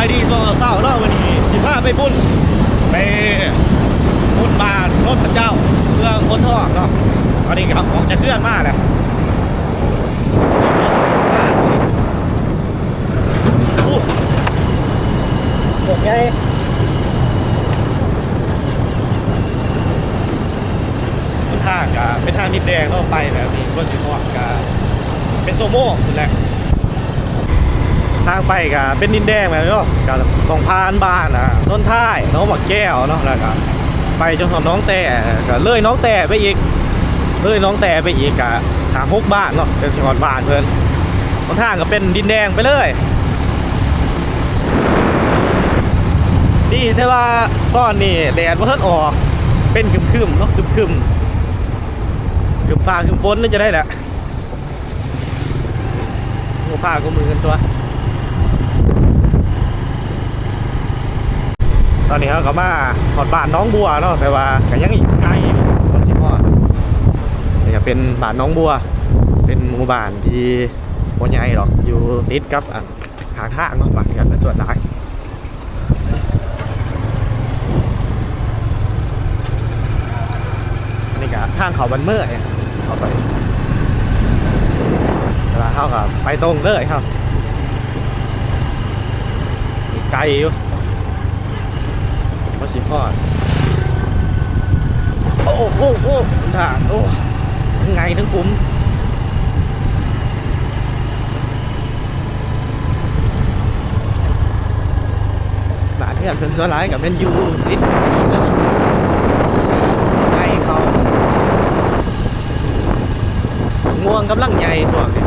ายดีสองเศร้าเนาะวันนี้สิบห้าไปบุญไปบุญบานรถพระเจ้าเพื่องคนทอดเนาะตอนนี้ครับออกจะเคลื่อนมากเลยอู้หมดไงเป็นทางกะเป็นทางนิดแดงเนาะไปแบบนี้ก็สิทอดกะเป็นโซโม่สุดแหละ ทางไปก็เป็นดินแดงแบบนี้เนาะก็ต้องผ่านบ้านนะต้นท้ายน้องหมักแก้วเนาะแล้วก็ไปจนถึงน้องแต่ก็เลยน้องแต่ไปอีกเลยน้องแต่ไปอีกกะทางฮกบ้านเนาะเป็นสิงหอดบ้านเพิ่นต้นทางก็เป็นดินแดงไปเลยดีแต่ว่าตอนนี้แดดบ่ทันออกเป็นครึมๆเนาะครึมๆครึมฟ้าคึมฝนนี่จะได้แหละผ้าก็มือกันตัว ตอนนี้เขาก็มาหอดบ้านน้องบัวเนาะแต่ว่าก็ยังอีกไกลคนสิพอดนี่ก็เป็นบ้านน้องบัว เป็นหมู่บ้านที่บ่ใหญ่หรอกอยู่ติดกับอะทางทางเนาะบ้านกันเป็นส่วนหลายอันนี้ก็ทางเขาบันเมื่อยเข้าไปเวลาเข้ากับไปตรงเลยครับไกลอยู่ สิพอด โอ้โหโอ้โหด่านโอ้ทั้งไงทั้งคุ้มบ้านที่อยากเป็นส่วนร้ายกับเป็นยูติดไงเขา ง่วงกำลังใหญ่ส่วนนี้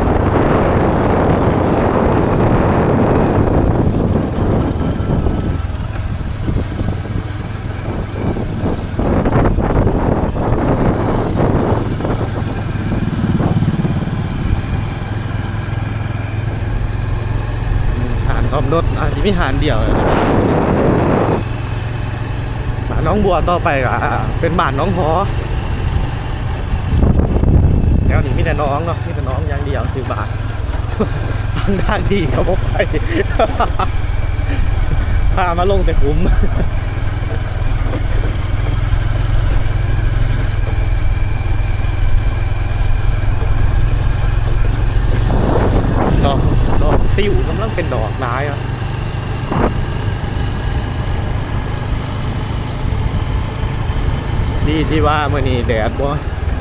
หารซ่อม รถอาจจะมีหารเดียวบ้านน้องบัวต่อไปก็เป็นบ้านน้องหอแล้วนี่มีแต่น้องเนาะมีแต่น้องอย่างเดียวคือบ้านทางด้านดีเขาบอกไปพามาลงแต่คุ้มดอกดอกติวกำลังเป็นดอกไม้อะ ดีที่ว่าเมื่อนี้แดดบ่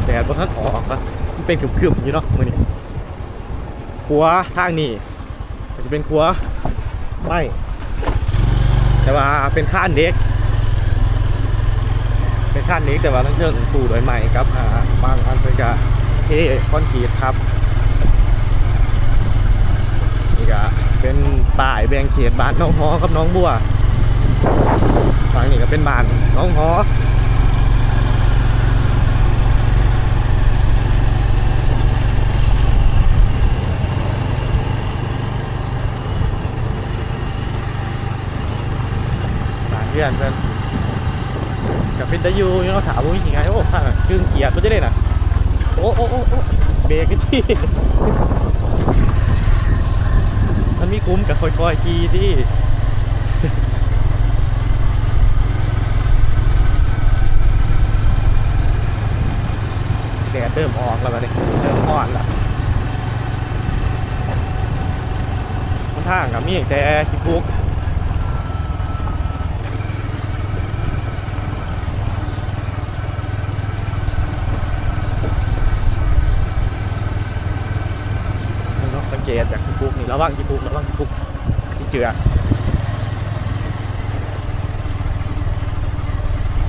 แดดบ่ทันออกอะมันเป็นครึมๆอยู่เนาะเมื่อนี้ครัวทางนี้ก็จะเป็นครัวไม่แต่ว่าเป็นข้านเด็ก เป็นข้านเด็กแต่ว่าต้องเชิงปูโดยใหม่ครับอ่าบางอันเพิ่นก็เทคอนกรีตครับนี่ก็เป็นป่ายแบ่งเขตบ้านน้องฮอกับน้องบัวฝั่งนี้ก็เป็นบ้านน้องฮอบ้านเพื่อนเพื่อนกับเป็นตะยูนี่เราถามว่ายังไงโอ้ห่าครึ่งเกียร์มันจะได้น่ะโอ้โอ้โอ้โอ้เบรกกันที่มันมีคุ้มกับคอยๆขี่ที่แดดเริ่มออกแล้วบันี้เริ่มอ่อนแล้วค่อนข้างกับมีแต่ขี้พุกเนาะสังเกตจากขี้พุกนี่ ระวังที่ปุกระวังที่ปุกที่เจือ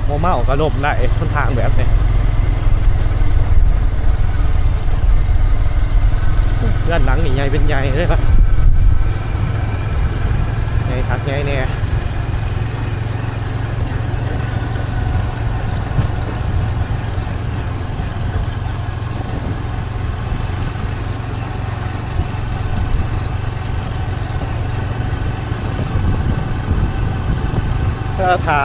โมเมาก็ลมได้ค่อนทางแบบนี้ด้านหลังนี่ใหญ่เป็นใหญ่เลยปะใหญ่ทักใหญ่เนี่ย ก็ถ้า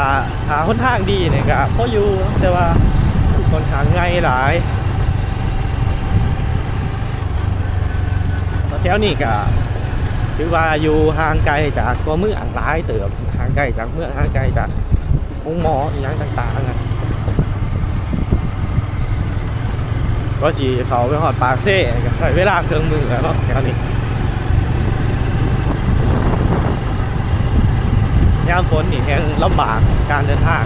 ถาค่อนข้างดีเนี่ยก็พออยู่แต่ว่าค่อนข้างง่ายหลายแถวนี้ก็ถือว่าอยู่ห่างไกลจากตัวเมืองหลายเติบห่างไกลจากเมืองห่างไกลจากองค์หมออย่างต่างๆนะก็สีเขาไปหอดปากเซ่ก็ใช้เวลาเครื่องมือแล้วแถวนี้ ยามฝนนี่แห้งลำบากการเดินทาง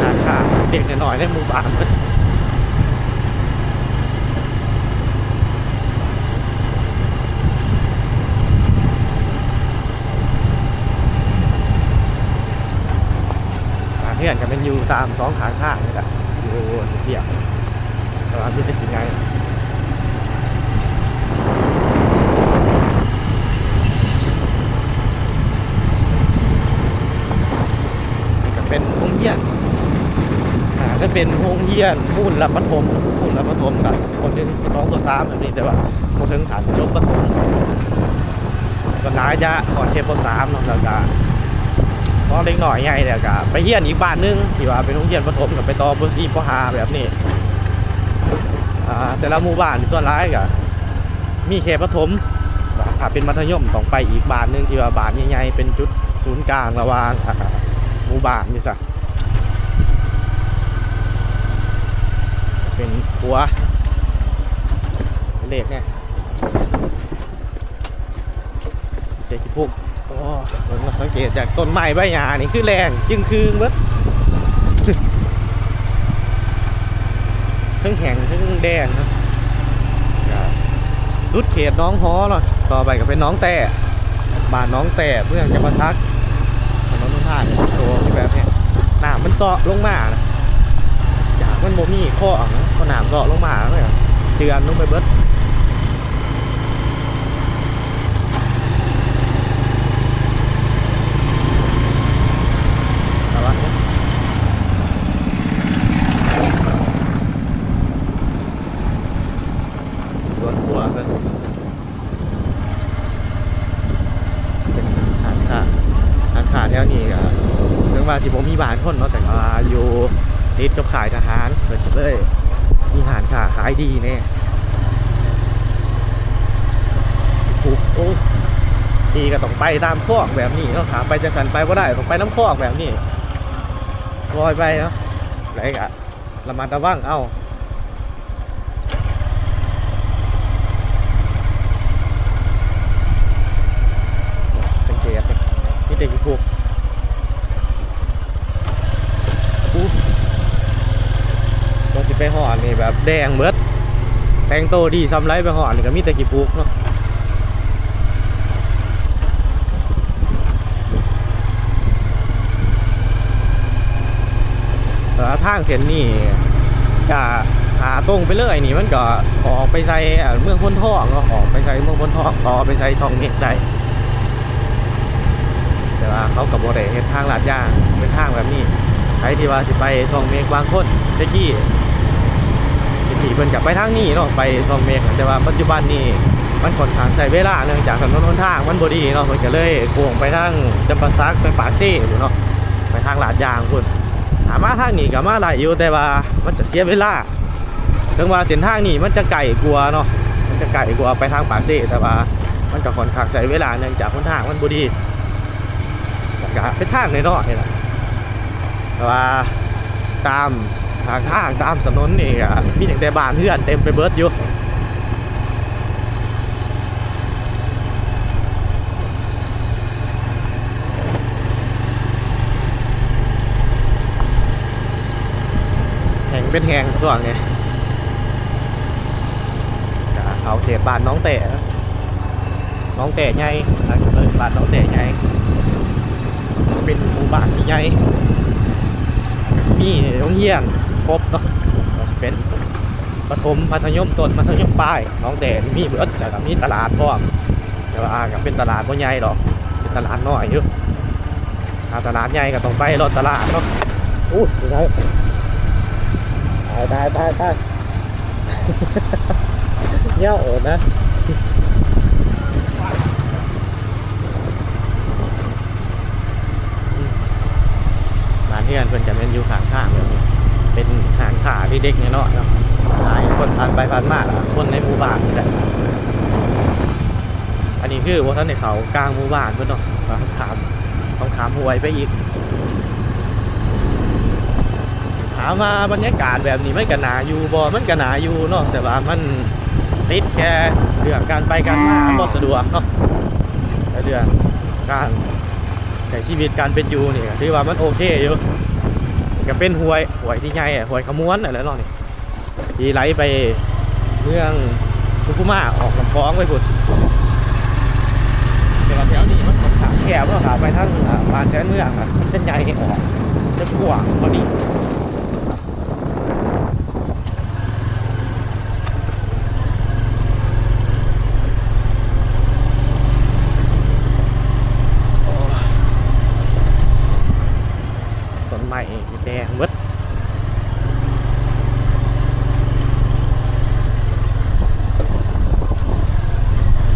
หาค่าเด็กหน่อยในหมู่บ้านเพื่อนจะเป็นอยู่ตามสองขางข้างนี่แหละอยู่เทียบต่ว่าที่จะกินไง เป็นโรงเรียนอ่าจะเป็นโรงเรียนมุ่นรับประถมมุ่นรับประถมกับคนที่สองตัวสามแบบนี้แต่ว่าคนถึงฐานจบประถมก็น่าจะก่อนเทปสามเนาะแล้วก็พอเล็กหน่อยไงเดี๋ยวก็ไปเฮียนอีกบ้านนึงที่ว่าเป็นโรงเรียนประถมกับไปต่อบนซีปหาแบบนี้อ่าแต่ละหมู่บ้านส่วนร้ายก็มีแค่ประถมถ้าเป็นมัธยมต้องไปอีกบ้านนึงที่ว่าบ้านใหญ่ๆเป็นจุดศูนย์กลางระหว่างอ่า หมู่บ้านนี่ซะเป็นหัวเลขเนี่ยเจ็ดสิบหกโอ้ผมสังเกตจากต้นไม้ใบหญ้านี่คือแรงจึงคืนเบิดทั้งแข็งทั้งแดงครับสุดเขตน้องฮอเนาะต่อไปก็เป็นน้องแต่บ้านน้องแต่เพื่อนจะมาซักถนนทุนท่างโซ่ที่แบบเน้ำมันเซาะลงมานะอยากมันโมมี่ข้อนะก็น้ำเซาะลงมาเลยเจือนลงไปเบิด ระวังนะสวนขัวกันเป็นทางขาทางขาแถวนี้ก็เรื่องว่าสิผมมี บ้านคนเนาะแต่ว่าอยู่ติดกับขายทหารเปิดเลยมีหารขาขายดีเนี่ยถูกโอ้นี่ก็ต้องไปตามคอกแบบนี้เนาะขาไปจะสันไปก็ได้ต้องไปน้ำคอกแบบนี้ลอยไปเนาะไหนกะระมัดระวังเอ้าสังเกตนี่เด็กพวกอู้ตัวสิ ไปหอดนี่แบบแดงเบิดแตงโตดีซ้ำไรไปหอดนี่ก็มีแต่กี่ปุกเนาะแต่ว่าทางเส้นนี่ก็หาตรงไปเลยนี่มันก็ออกไปใส่เมืองพ้นทองเนาะออกไปใส่เมืองพ้นทองต่อไปใส่ทองเมฆได้แต่ว่าเขากับโบริเฮ็ดทางลาดยางเป็นทางแบบนี้ใครที่ว่าสิไปซองเมฆบางคนตะกี้ีเพิ่นกับไปทางนี้เนาะไปซองเมฆแต่ว่าปัจจุบันนี่มันค่อนข้างใช้เวลาเนื่องจากถนนหนทางมันบ่ดีเนาะเพิ่นก็เลยโกงไปทางจำปาสักไปปากเซ่อยู่เนาะไปทางลาดยางพุ่นถามมาทางนี้ก็มาได้อยู่แต่ว่ามันจะเสียเวลาถึงว่าเส้นทางนี้มันจะไกลกว่าเนาะมันจะไกลกว่าไปทางปากเซ่แต่ว่ามันก็ค่อนข้างใช้เวลาเนื่องจากคนทางมันบ่ดีก็เป็นทางน้อยๆนี่แหละแต่ว่าตาม ทางทางตามถนนนี่มีแต่แต่บ้านเพื่อนเต็มไปเบิร์ดอยู่แห่งเป็นแห่งส่วนไงเขาเขตบ้านน้องเตะน้องเตะใหญ่เลยบ้านน้องเตะใหญ่เป็นหมู่บ้านที่ใหญ่มีโรงเรียน ครบเนาะเป็นประถมมัธยมต้นมัธยมปลายน้องเตะมีเบิดแล้วก็มีตลาดพร้อมแต่ว่าก็เป็นตลาดบ่ใหญ่ดอกเป็นตลาดน้อยอยู่ถ้าตลาดใหญ่ก็ต้องไปรถตลาดเนาะอู้ยได้ตายตายตายเย่าโอดนะร้านที่กันเพิ่นจะเป็นอยู่ข้างข้างแบบนี้ เป็นหางขาที่เด็กเนี่ยเนาะนะหลายคนผ่านไปผ่านมาล่ะคนในหมู่บ้านนี่แหละนนี้คือว่าท่านในเขากลางหมู่บ้านเพื่อนเนาะต้องขามต้องขามหวยไปอีกถามมาบรรยากาศแบบนี้มันก็นาอยู่บ่มันก็นาอยู่เนาะแต่ว่ามันติดแค่เรื่องการไปการมาบ่สะดวกเนาะแต่เรื่องการใช้ชีวิตการเป็นอยู่เนี่ก็ถือว่ามันโอเคอยู่ ก็เป็นหวยหวยที่ใหญ่อะหวยขมวนอะไรเนาะนี่ที่ไหลไปเมืองชุกุมาออกลำฟ้องไปพุ่นเดี๋ยวแถวนี้มันค่อนข้าแคบเนาะครับไปทั้งบ้านแสนเมืองครับมันจะใหญ่ออกจะกว้างพอดีโอ้ยต้นไม้แดงเบิด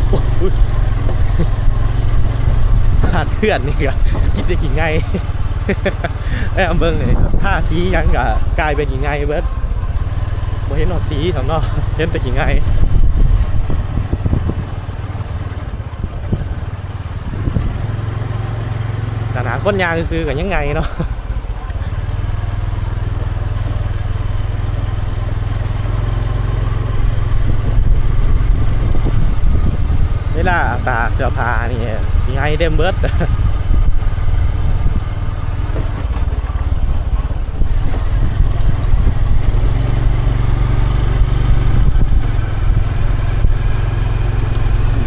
โอ้ยอุ๊ย ขา ดเพื่อนนี่ก็คิดได้กี่ไงไอ้ยเอาเบิ้งเลยถ้าสียังก็กลายเป็นกี่ไงเบิร์ดบ่เห็นหนอกสีสำเนอเห็นแต่กี่ไงแต่หนาก้นยางซื้อกันยังไงเนาะ เวลา ตากเสื้อผ้านี่ยไงเต็มเบิด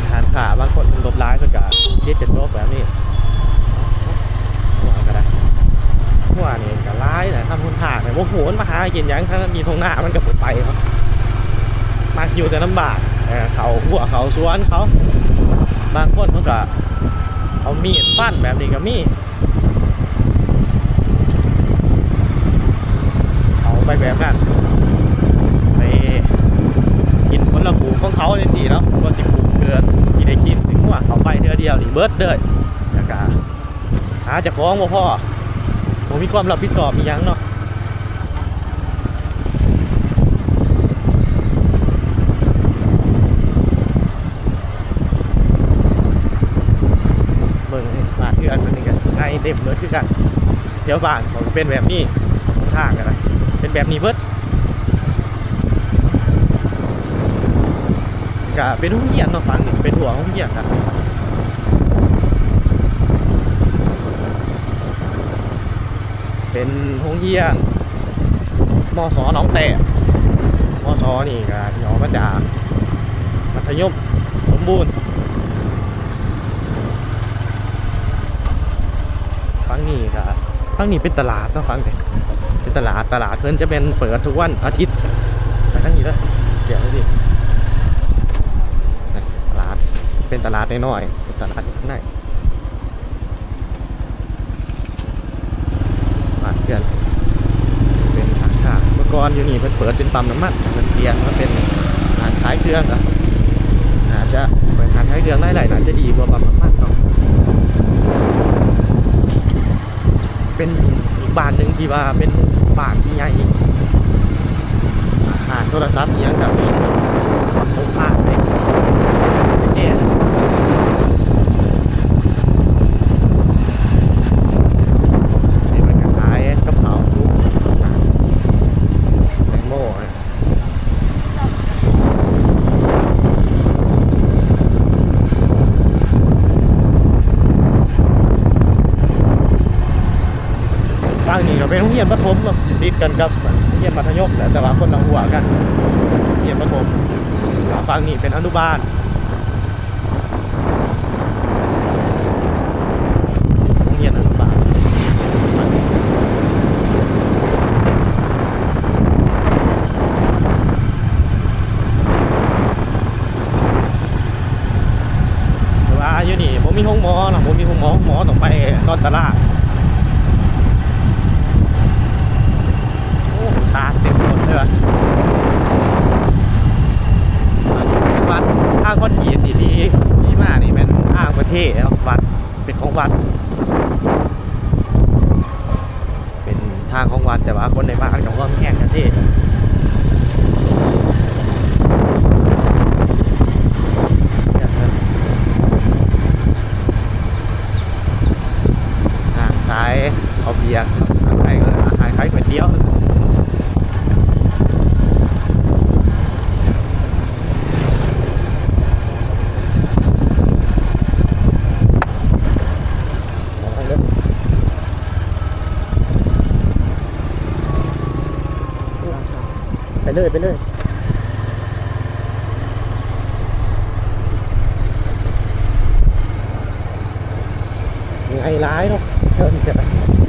ทานขาบางคนลบร้ายก็กะเรียกเป็นโรคแบบนี้หัวก็ได้หัวนี่ก็ร้ายนะทำคุณหากเนี่ยว่าโหนมาหากินยังถ้ามีทงหน้ามันก็บ่ไปครับมาอยู่แต่ลำบากเออเขาหัวเขาสวนเขา บางคนเพิ่นก็เอามีดฟันแบบนี้ก็มีเอาไปแบบนั้นไปกินผลปลูกของเขาเลยดีแล้วก็สิปลูกเกินที่ได้กินถึงว่าเขาไปเทือเดียวนี่เบิร์ดเด้อแล้วก็หาจะคล้องบ่พ่อผมมีความรับผิดชอบมียังเนาะ เบิ่งบ้านคืออันนี้กันไง เต็มเลยคือกันเดี๋ยวบ้านผมเป็นแบบนี้ทางกันนะเป็นแบบนี้เบิดก็เป็นห้องเรียนเนาะฟังนี่เป็นหัวห้องเรียนครับเป็นห้องเรียนมอสหนองแต่มอสอนี่ก็ที่ออกมาจากมัธยมสมบูรณ์ ฟัง นี่ก็ฟังนี่เป็นตลาดนะฟังเลยเป็นตลาดตลาดเพิ่นจะเป็นเปิดทุกวันอาทิตย์ไปทั้งนี้เลยเดี๋ยวดินี่ตลาดเป็นตลาดน้อยๆเป็นตลาดอยๆข้างในบ้านเพื่อนเป็นทางข้าเมื่อก่อนอยู่นี่เพิ่นเปิดเป็นปั๊มน้ำมันแต่นเปลี่ยนมาเป็นร้านขายเครื่องอะอาจจะเป็นร้านขายเครื่องได้หลายน่าจะดีกว่าปั๊มน้ำมัน เป็นอีกบ้านหนึ่งที่ว่าเป็นบ้านที่ใหญ่หาโทรศัพท์เสียังกับมีโอ้ผ่านเลยแก่นี่มันก็ขายกระเพราซุปแตงโมนะบ้านนี้ก็เป็นโรงเรียนประถมเนาะติด กันกับเรียนมัธยมแหละแต่ว่าคนละหัวกันเรียนประถมฝั่งนี้เป็นอนุบาลโรงเรียนอนุบาลแต่ว่าอยู่นี่ผมมีห้องหมอเนาะผมมีห้องหมอห้องหมอต้องไปนอนตลาด โอ้ตาเต็มหมดเลยว่ะอันนี้เป็นวัดทางคนหีนที่ที่ที่มานี่เป็นทางประเทศเนาะวัดเป็นของวัด เป็นทางของวัดแต่ว่าคนในบ้านกับว่าแข่งกันเทศอย่างนั้น เลยไปเลยไงร้ายเนาะเพิ่นจะ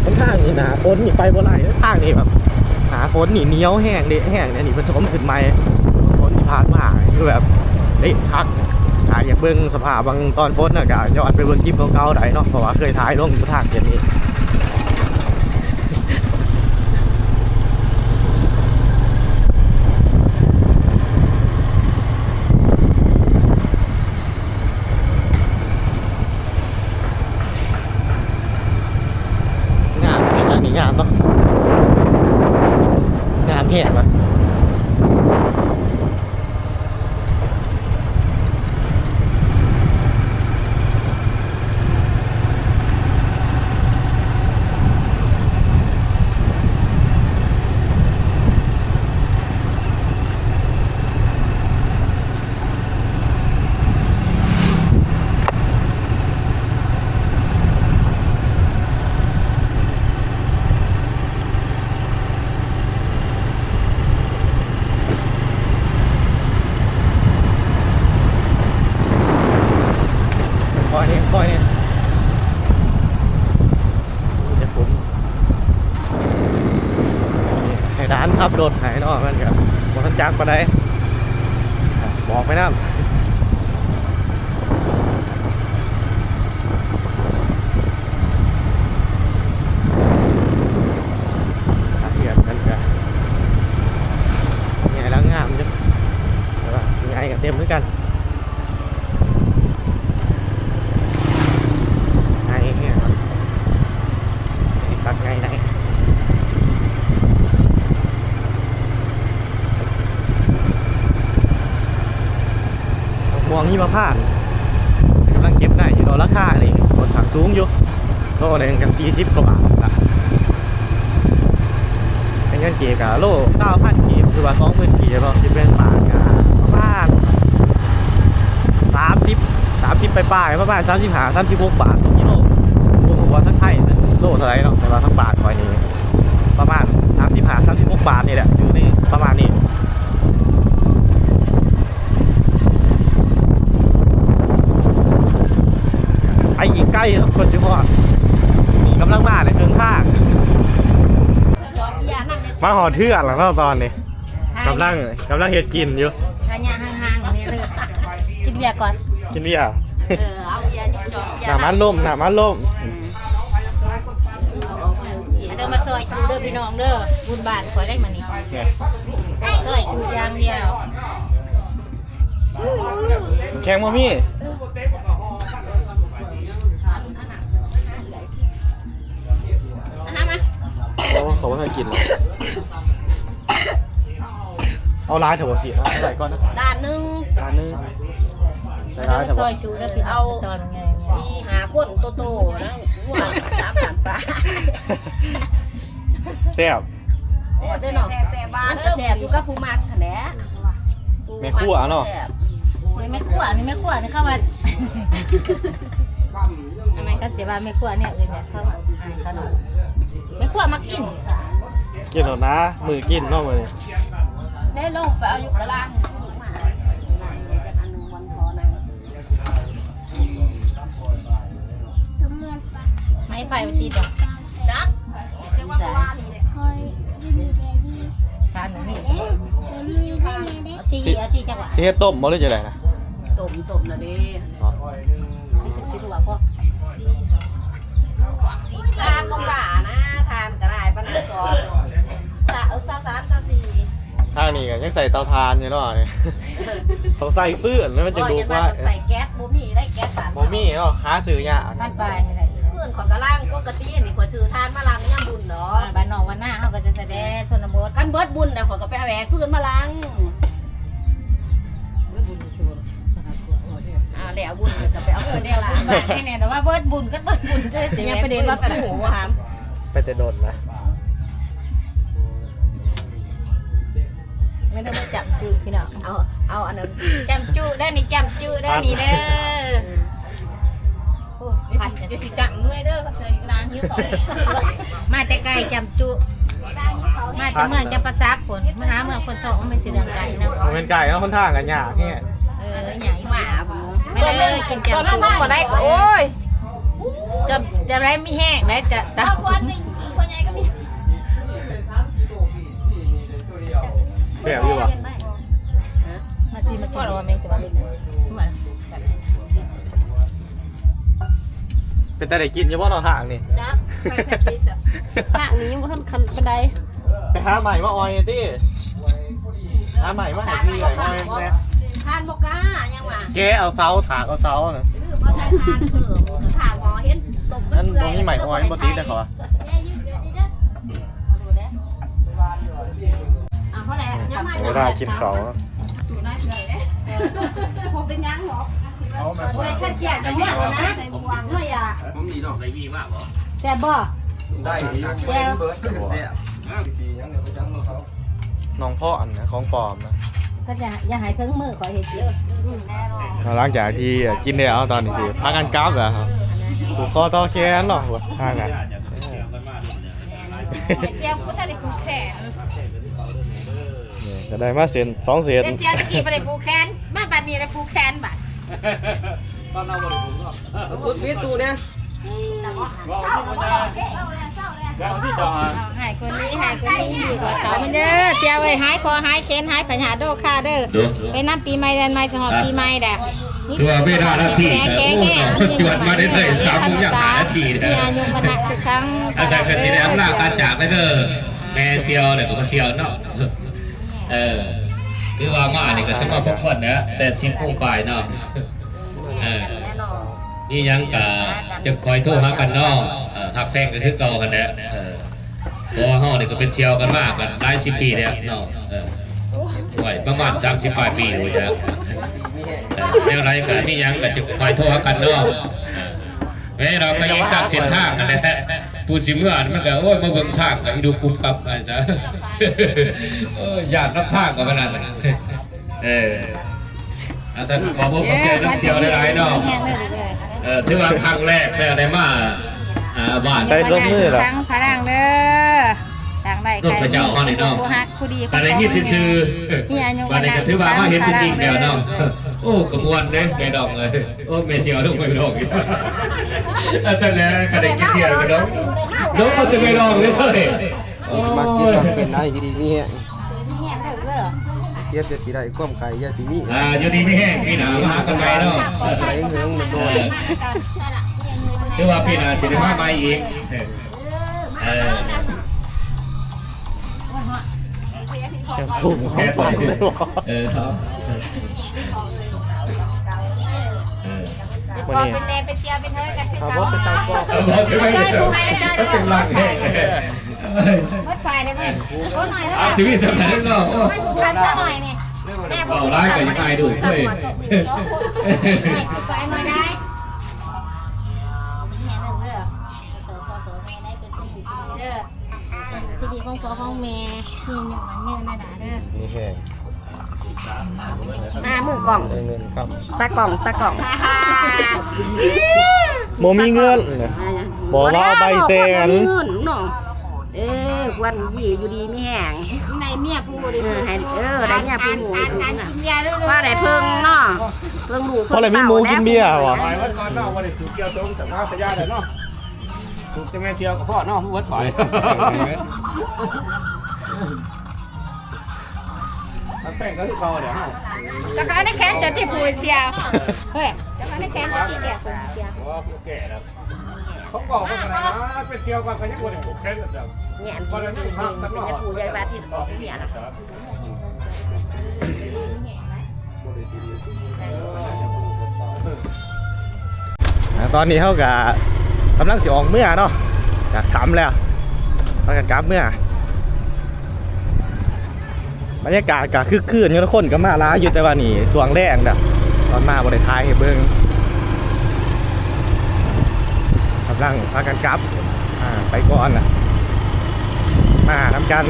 ค่อนข้างนี่หนาฝนนี่ไปบ่ไหลทางนี่แบบหนาฝนนี่เหนียวแห้งเดะแห้งเนี่ยนี่เพิ่นถมขึ้นใหม่ฝนที่ผ่านมาคือแบบเละคักถ้ายอยากเบิ่งสภาพบางตอนฝนน่ะก็ย้อนไปเบิ่งคลิปเก่าๆได้เนาะเพราะว่าเคยถ่ายลงทางเดียวนี้ งามเห็นอันนี้ งามเนาะงามเห็นปะคอยเนี่ยคอยเนี่ยเดี๋ยวผมให้ร้านขับรถให้เนาะมันกับบทันจักไปได้บ อกไปน้ำสาเหตุมันก็ใหญ่แล้วงามจ้ะแต่ว่าใหญ่กับเต็มด้วยกัน ไงเนี่ยครับตัดไงไหนม่วงหิมพานต์กำลังเก็บได้อยู่ดอกราคานี่บนถังสูงอยู่โลหนึงกันสี่สิบกว่าบาทละเป็นเงินเกียกับโลเก้าพันกีบคือว่าสองหมื่นกีบเนาะที่เป็นบาทกับประมาณสามสิบสามสิบไปปลายๆประมาณสามสิบห้าสามสิบหกบาทต่อกิโลรวมผมว่าทั้งไทยมันโลเท่าไหรเนาะแต่ว่าทั้งบาทคอยนี้ประมาณสามสิบห้าสามสิบหกบาทนี่แหละอยู่ในประมาณนี้ไอ้อีกใกล้แล้วคนชิพอดมีกำลังมาเลยเครื่องข้างมาหอเทือกแล้วก็ตอนนี้กำลังกำลังเฮ็ดกินอยู่ทานยาห่างๆนี่เลยกินเบียร์ก่อน กินเบียร์เออเอายาจอด หนามันล่มหนามันล่มเดินมาซอยจูเด้อพี่น้องเด้อบุญบานคอยได้มานี่ซอยจูอย่างเดียวแข็งมามี่อะฮะมาเขาเขาไม่เคยกินหรอกเอาลายเถอะวะสิเอาใส่ก่อนนะด้านหนึงลายนึงใส่ลายเถอะซอวะยจูเด้อพี่น้องตอนไง ที่หาคนโตๆนะหัวสามพันปลาแซ่บแซ่บแซ่บบ้านก็แซ่บอยู่กับผู้มักแหละแม่ครัวเนาะนี่ไม่ขั่วนี่ไม่ขั่วนี่เข้ามาทำไมกันเสียบ้านไม่ขั่วเนี่ยอื่นเนี่ยเข้ามาอ่านขนมไม่ขั่วมากินกินหรอนะ มือกินเนอกมือนี่ได้ลงไปเอาอยู่กระลาง ม่ไฟมันตีดอกจักเรียกว่าบ้านเลยทานหนูนี่เอาตีเอาตีจังหวะสิเฮ็ดต้มบ่เลยจะได้นะต้มต้มนะเด้อ๋อตีเป็นสิบหัวก็สีทานลงด่านะ ทานกระไรปะนะก่อนจ้าเออจ้าสามจ้าสี่ทางนี้ก็ยังใส่เตาถ่านอยู่เนาะนี่ต้องใส่ฟืนแล้วมันจะก็ดูยังว่าว่า ใส่แก๊สบ่มีได้แก๊สบาทบ่มีเนาะหาซื้อยากบ้านไปอะไร ปกตินี่ขอยชื่อทานมาลังย่ำบุญเนาะบ้านนอกวันหน้าเขาก็จะแสดงชนบทกันเบิดบุญแต่ขอยก็ไปแหวกเพื่อนมาลังอ่าแล้วบุญก็ไปเอาเอเพื่ออนเดียวมาบุญบ้านแค่เนี่ยแต่ว่าเบิดบุญก็เบิดบุญเจอเสียังประเด็นว่าเป็นหูหามไปแต่โดนนะไม่ต้องมาจับจุพี่น้องเอาเอาอันนั้นจำจุได้นี่จำจุได้นี่เด้อโอ้ ผัดจะสิจังด้วยเด้อก็เจอร้านยิ้วของมาแต่ไกลจำจุได้ยี่เขามาจากเมืองจะประซักผลมาหาเมืองคนทองมันเป็นสีเดืองไก่นะมันเป็นไก่แล้วคนทางกันยากแค่เออใหญ่หมาไม่ได้เลยกินแกงตอนนั้จุนมันบ่ได้ก็โอ้ยจะจะได้ไม่แห้งได้จะตาคนนี่คนใหญ่ก็มีเสียบอยู่ว่ะมาซีมากินว่าแมงจะมาเล่น เป็นแต่ได้กินเฉพาะนอนทางนี่ จ้ะไปแค่นี้จ้ะทางนี้ยังบ่ทันคันบันไดไปหาใหม่มาออยดิหาใหม่มาให้พี่เลยออยแน่ทานบ่กล้ายังว่าแกเอาเสาถากเอาเสาน่ะคือบ่ได้ทานเพิ่มคือทานหมอเห็นตบนั่นตรงนี้ใหม่ออยบ่ติดได้ขออะเท่าไหร่ยังมาโอ้ได้กินเขาอยู่ได้เลยเด้ผมเป็นยังหรอ เอามาโอ้ยขัดเกียจกันเนี่ยนะน่อยอะผมมีดอกไม้ยี่มากเหรอแซ่บบ่ได้แซ่บเบิร์ดแซ่บน้องพ่ออันนะของปลอมนะก็จะอย่าหายเครื่องมือขอเห็ดเยอะแน่นอนหลังจากที่กินแล้วตอนนี้สิพากันกราฟเหรอครับผูกคอต่อแขนเนาะพากันเจียวพุทธได้ผูกแขนนี่ก็ได้มาเซนสองเซนเจียวตะกี้ไปได้ผูกแขนมาบัดนี้ได้ผูกแขนบัด คุณพีตูเนี่ยเอาหายคนนี้หายคนนี้ดีกว่าเขาไม่เด้อเจียวเอ้ยหายคอหายแขนหายพญาโดค่าเด้อไปนับปีใหม่เดือนใหม่สหอบปีใหม่เด้อตัวไม่ได้นาทีแก่แก่แก่จวดมาได้เลยสามโมงอย่างหานาทีมีเด้ออายุพนะสุขังอาจารย์กันที่ได้อำนาจการจากได้เด้อแม่เซียวเนี่ยก็มาเซียวเนาะเออ คือว่ามาเนี่ยก็สมาพักผ่อนนะแต่สิบโมงบ่ายเนาะเออแน่นอนนี่ยังกะจะคอยโทรหากันเนาะเออหักแฟงก็คือเก่ากันแหละเออเพราะว่าเฮานี่ยก็เป็นเซียวกันมากกันหลายสิบปีแล้วเนาะเออไหวประมาณ30ปลายปีอยู่จ้ะเออแนวไรกันนี่ยังก็จะคอยโทรหากันเนาะเออแม่เราก็ยิงตามเส้นทางนั่นแหละ ผู้สิเมื่อมันก็โอ้ยมาเบิ่งทางก็อีดูกุบกับไปซะเอออยากรับทางก็ขนาดนั้นเอออาจารย์ขอบอกขอบใจน้ำเสียวหลายๆเนาะเออถือว่าครั้งแรกแม่ได้มาอ่าบ้านใส่ส้มมือเหรอทั้งพลังเด้อต่างใดลูกพระเจ้าฮอดนี่เนาะผู้ฮักผู้ดีการได้ยินที่ชื่อมีอายุบ้านนี้ก็ถือว่ามาเห็นจริงๆเดียวเนาะโอ้กระมวลเด้แม่ดองเลยโอ้แม่เสียวลูกไม่ดองอยู่อาจารย์แล้วก็ได้กินเบียร์กันเนาะน้องมันจะไม่ดองเลยโอ้มากินยมาเป็นได้พี่ดีนี่แห้งเด้อเทียบจะสีได้ก้มไก่ยาสีมีอ่าอยู่ดีไม่แห้งพี่หนามาหากันไปเนาะไก่เหืองมันโดนหรือว่าพี่หนาจะได้มาใหม่อีกเออผูกแค่สองไปเซนเออครับเออ พอเป็นแม่เป็นเจียเป็นเธอกันคือเอาเก่าว่าเป็นตามฟอกเออบอกใช่ไหมก็เป็นหลังแห้งวัดไฟได้ไหมโอ้หน่อยเท่าไหอาร่ชีวิตสำคัญเนาะไม่สุพรรณซะหน่อยนี่เอาไล่ไปยังไงดูเฮ้ยไม่สุพรรณหน่อยได้แม่เด้อเด้อโสพอโสแม่ได้เป็นคนดีเด้อที่ดีของพ่อของแม่นี่หนึ่งมันเนื้อหน้าด่าเด้อนี่แห้ง มามือกล่องได้เงินครับตากล่องตากล่องโมมีเงินบอกว่าเอาใบเซนมีเงินเนาะเออวันยี่อยู่ดีมีแห้งในเมียผู้ดิเออให้เออได้เมียผู้อ่านอ่านกินยาด้วยว่าได้เพิ่งเนาะเพิ่งลูกเพราะอะไรมีหมูกินเบียร์วะไปวัดก่อนเนาะวันนี้ถูกเกี่ยวทรงจากมาสยาเลยเนาะถูกจะแม่เชียวกับพ่อเนาะวัดข่อย ทั้งแป้งก็คือเขาเดี๋ยวเนาะจะเขาได้แค้นจนที่ผู้เชียวเฮ้ยจะเขาได้แค้นจนที่แก่คนเชียวเพราะว่าผู้แก่แล้วเขาบอกว่าอะไรนะเป็นเชียวกันเขายังบ่ได้ผูกแขนกันจ้ะเนี่ยอันนี้เป็นยาปูยาบาที่ออกเนี่ยนะอ่าตอนนี้เขากับกำลังสิออกเมื่อเนาะจากขำแล้วพากันกลับเมื่อ บรรยากาศก็คือคืนอยู่ทุกคนก็มาล้าอยู่แต่ว่านี่สวงแรงแบบตอนมาบริท้ายให้เบิ่งกำลังพากันกลับไปก่อนนะมาทำกัน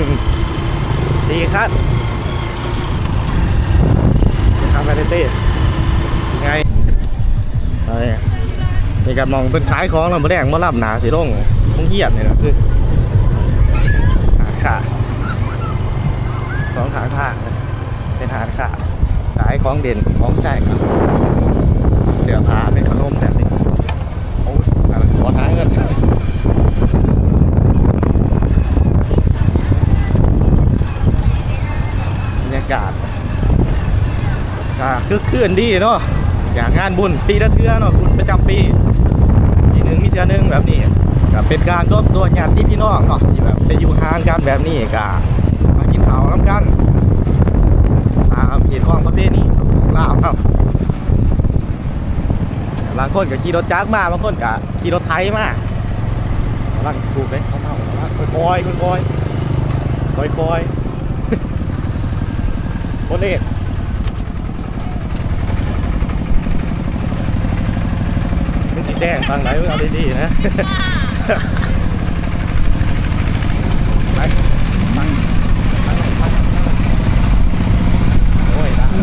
ดีครับทำอะไปเต้ไงเอ้ยนี่กับมองเป็นขายของเราบ่แดงบ่รับหนาสิลงคงเหียดนี่นะคืออ่าค่ะางทางเป็นหาดขาขายของเด่นของแสกเสื้อผ้าเป็นขนมแบบนี้โอ้ยอะไรขอท้ายเงินบรรยากาศก็คือคืนดีเนาะอย่างงานบุญปีละเทื่อเนาะบุญประจำปีปีหนึ่งมีเทือนึงแบบนี้ก็เป็นการรวมตัวญาติพี่น้องเนาะที่แบบไปอยู่ห่างกันแบบนี้ก็มากินข้าวน้ำกัน เหตุของประเพณีของลาวครับบางคนก็ขี่รถจักรมาบางคนก็ขี่รถไถมาบางถูกไหมเขาเมาค่อยๆค่อยค่อยๆคนเอกไม่สีแดงฟังไหนเอาดีๆนะ ไปไปไปไปโอ้ยละเอ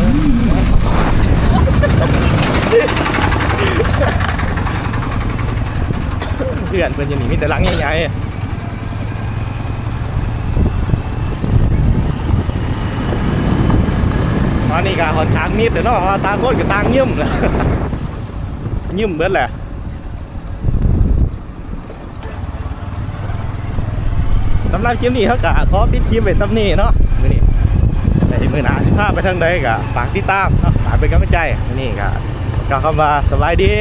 อเพื่อนเพื่อนจะหนีมีแต่หลังใหญ่ๆตอนนี้ก็หอนทางนิดเดี๋ยวเนาะเพราะว่าต่างคนก็ต่างยิ้มนะยิ้มเบิดแหละสำหรับคลิปนี้เขาก็ขอปิดคลิปไว้ซ้ำนี้เนาะมือนี้แต่มือหนาสิพาพไปทางใดก็ฝากติดตามเนาะฝากเป็นกำลังใจมือนี้ก็ก็คำว่าสบายดี